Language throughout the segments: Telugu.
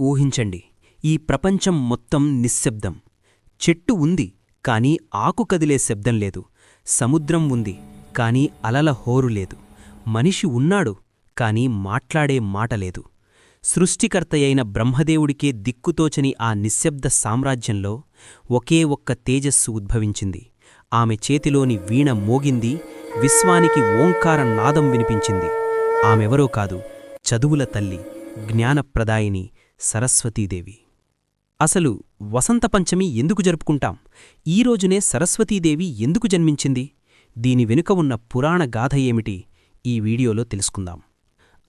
ఊహించండి. ఈ ప్రపంచం మొత్తం నిశ్శబ్దం. చెట్టు ఉంది కాని ఆకు కదిలే శబ్దం లేదు. సముద్రం ఉంది కాని అలల హోరు లేదు. మనిషి ఉన్నాడు కాని మాట్లాడే మాట లేదు. సృష్టికర్తయైన బ్రహ్మదేవుడికే దిక్కుతోచని ఆ నిశ్శబ్ద సామ్రాజ్యంలో ఒకే ఒక్క తేజస్సు ఉద్భవించింది. ఆమె చేతిలోని వీణ మోగింది విశ్వానికి ఓంకార నాదం వినిపించింది. ఆమెవరో కాదు చదువుల తల్లి జ్ఞానప్రదాయిని సరస్వతీదేవి. అసలు వసంత పంచమి ఎందుకు జరుపుకుంటాం? ఈ రోజునే సరస్వతీదేవి ఎందుకు జన్మించింది? దీని వెనుక ఉన్న పురాణ గాథ ఏమిటి? ఈ వీడియోలో తెలుసుకుందాం.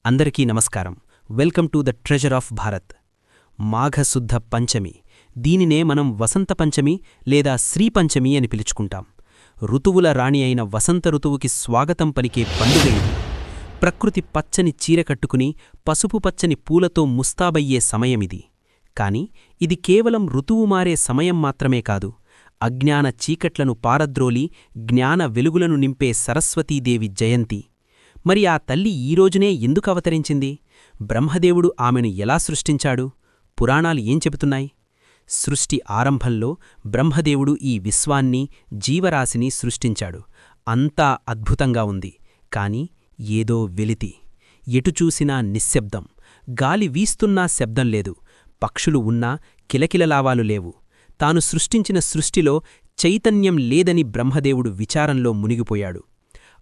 అందరికీ నమస్కారం. Welcome to the treasure of Bharat. మాఘశుద్ధ పంచమి. దీనినే మనం వసంత పంచమి లేదా శ్రీపంచమి అని పిలుచుకుంటాం. ఋతువుల రాణి అయిన వసంత ఋతువుకి స్వాగతం పలికే పండుగ ఇది. ప్రకృతి పచ్చని చీర కట్టుకుని పసుపు పచ్చని పూలతో ముస్తాబయ్యే సమయమిది. కాని ఇది కేవలం ఋతువు మారే సమయం మాత్రమే కాదు. అజ్ఞాన చీకట్లను పారద్రోలి జ్ఞాన వెలుగులను నింపే సరస్వతీదేవి జయంతి. మరి ఆ తల్లి ఈరోజునే ఎందుకు అవతరించింది? బ్రహ్మదేవుడు ఆమెను ఎలా సృష్టించాడు? పురాణాలు ఏం చెబుతున్నాయి? సృష్టి ఆరంభంలో బ్రహ్మదేవుడు ఈ విశ్వాన్ని జీవరాశిని సృష్టించాడు. అంతా అద్భుతంగా ఉంది. కాని ఏదో వెలితి. ఎటుచూసినా నిశ్శబ్దం. గాలి వీస్తున్నా శబ్దం లేదు. పక్షులు ఉన్నా కిలకిలలావాలు లేవు. తాను సృష్టించిన సృష్టిలో చైతన్యం లేదని బ్రహ్మదేవుడు విచారంలో మునిగిపోయాడు.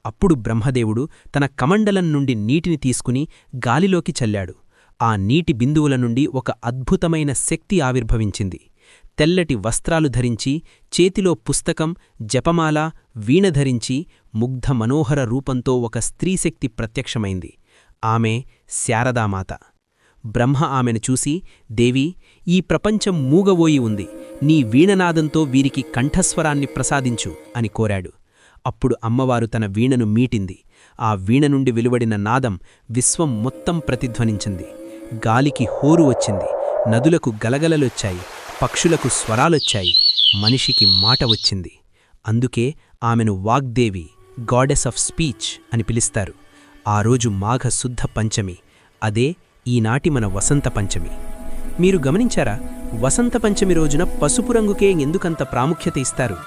అప్పుడు బ్రహ్మదేవుడు తన కమండలం నుండి నీటిని తీసుకుని గాలిలోకి చల్లాడు. ఆ నీటి బిందువుల నుండి ఒక అద్భుతమైన శక్తి ఆవిర్భవించింది. తెల్లటి వస్త్రాలు ధరించి చేతిలో పుస్తకం జపమాల వీణ ధరించి ముగ్ధ మనోహర రూపంతో ఒక స్త్రీశక్తి ప్రత్యక్షమైంది. ఆమె శారదామాత. బ్రహ్మ ఆమెను చూసి దేవి ఈ ప్రపంచం మూగవోయి ఉంది. నీ వీణనాదంతో వీరికి కంఠస్వరాన్ని ప్రసాదించు అని కోరాడు. అప్పుడు అమ్మవారు తన వీణను మీటింది. ఆ వీణ నుండి వెలువడిన నాదం విశ్వం మొత్తం ప్రతిధ్వనించింది. గాలికి హోరు వచ్చింది. నదులకు గలగలలొచ్చాయి. పక్షులకు స్వరాలొచ్చాయి. మనిషికి మాట వచ్చింది. అందుకే ఆమెను వాగ్దేవి గాడెస్ ఆఫ్ స్పీచ్ అని పిలుస్తారు. ఆ రోజు మాఘ శుద్ధ పంచమి. అదే ఈనాటి మన వసంత పంచమి. మీరు గమనించారా? వసంత పంచమి రోజున పసుపు రంగుకే ఎందుకంత ప్రాముఖ్యత ఇస్తారు?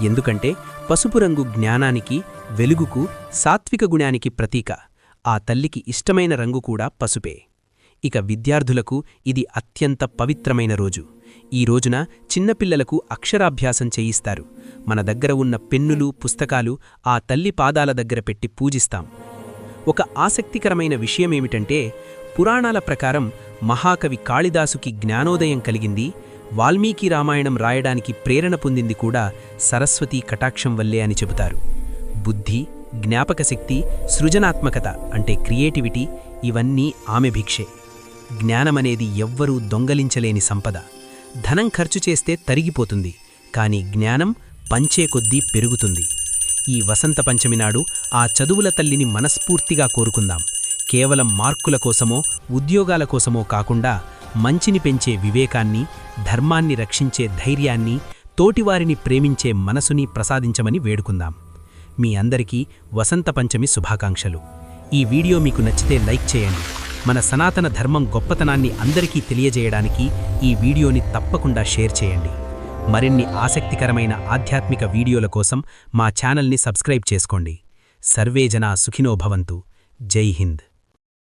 ఎందుకంటే పసుపు రంగు జ్ఞానానికి వెలుగుకు సాత్విక గుణానికి ప్రతీక. ఆ తల్లికి ఇష్టమైన రంగు కూడా పసుపే. ఇక విద్యార్థులకు ఇది అత్యంత పవిత్రమైన రోజు. ఈ రోజున చిన్నపిల్లలకు అక్షరాభ్యాసం చేయిస్తారు. మన దగ్గర ఉన్న పెన్నులు పుస్తకాలు ఆ తల్లి పాదాల దగ్గర పెట్టి పూజిస్తాం. ఒక ఆసక్తికరమైన విషయమేమిటంటే పురాణాల ప్రకారం మహాకవి కాళిదాసుకి జ్ఞానోదయం కలిగింది వాల్మీకి రామాయణం రాయడానికి ప్రేరణ పొందింది కూడా సరస్వతి కటాక్షం వల్లే అని చెబుతారు. బుద్ధి జ్ఞాపకశక్తి సృజనాత్మకత అంటే క్రియేటివిటీ ఇవన్నీ ఆమె భిక్షే. జ్ఞానమనేది ఎవ్వరూ దొంగలించలేని సంపద. ధనం ఖర్చు చేస్తే తరిగిపోతుంది కాని జ్ఞానం పంచే కొద్దీ పెరుగుతుంది. ఈ వసంత పంచమి నాడు ఆ చదువుల తల్లిని మనస్ఫూర్తిగా కోరుకుందాం. కేవలం మార్కుల కోసమో ఉద్యోగాల కోసమో కాకుండా మంచిని పెంచే వివేకాన్ని ధర్మాన్ని రక్షించే ధైర్యాన్ని తోటివారిని ప్రేమించే మనసుని ప్రసాదించమని వేడుకుందాం. మీ అందరికీ వసంత పంచమి శుభాకాంక్షలు. ఈ వీడియో మీకు నచ్చితే లైక్ చేయండి. మన సనాతన ధర్మం గొప్పతనాన్ని అందరికీ తెలియజేయడానికి ఈ వీడియోని తప్పకుండా షేర్ చేయండి. మరిన్ని ఆసక్తికరమైన ఆధ్యాత్మిక వీడియోల కోసం మా ఛానల్ని సబ్స్క్రైబ్ చేసుకోండి. సర్వే జనా సుఖినో భవంతు. జై హింద్.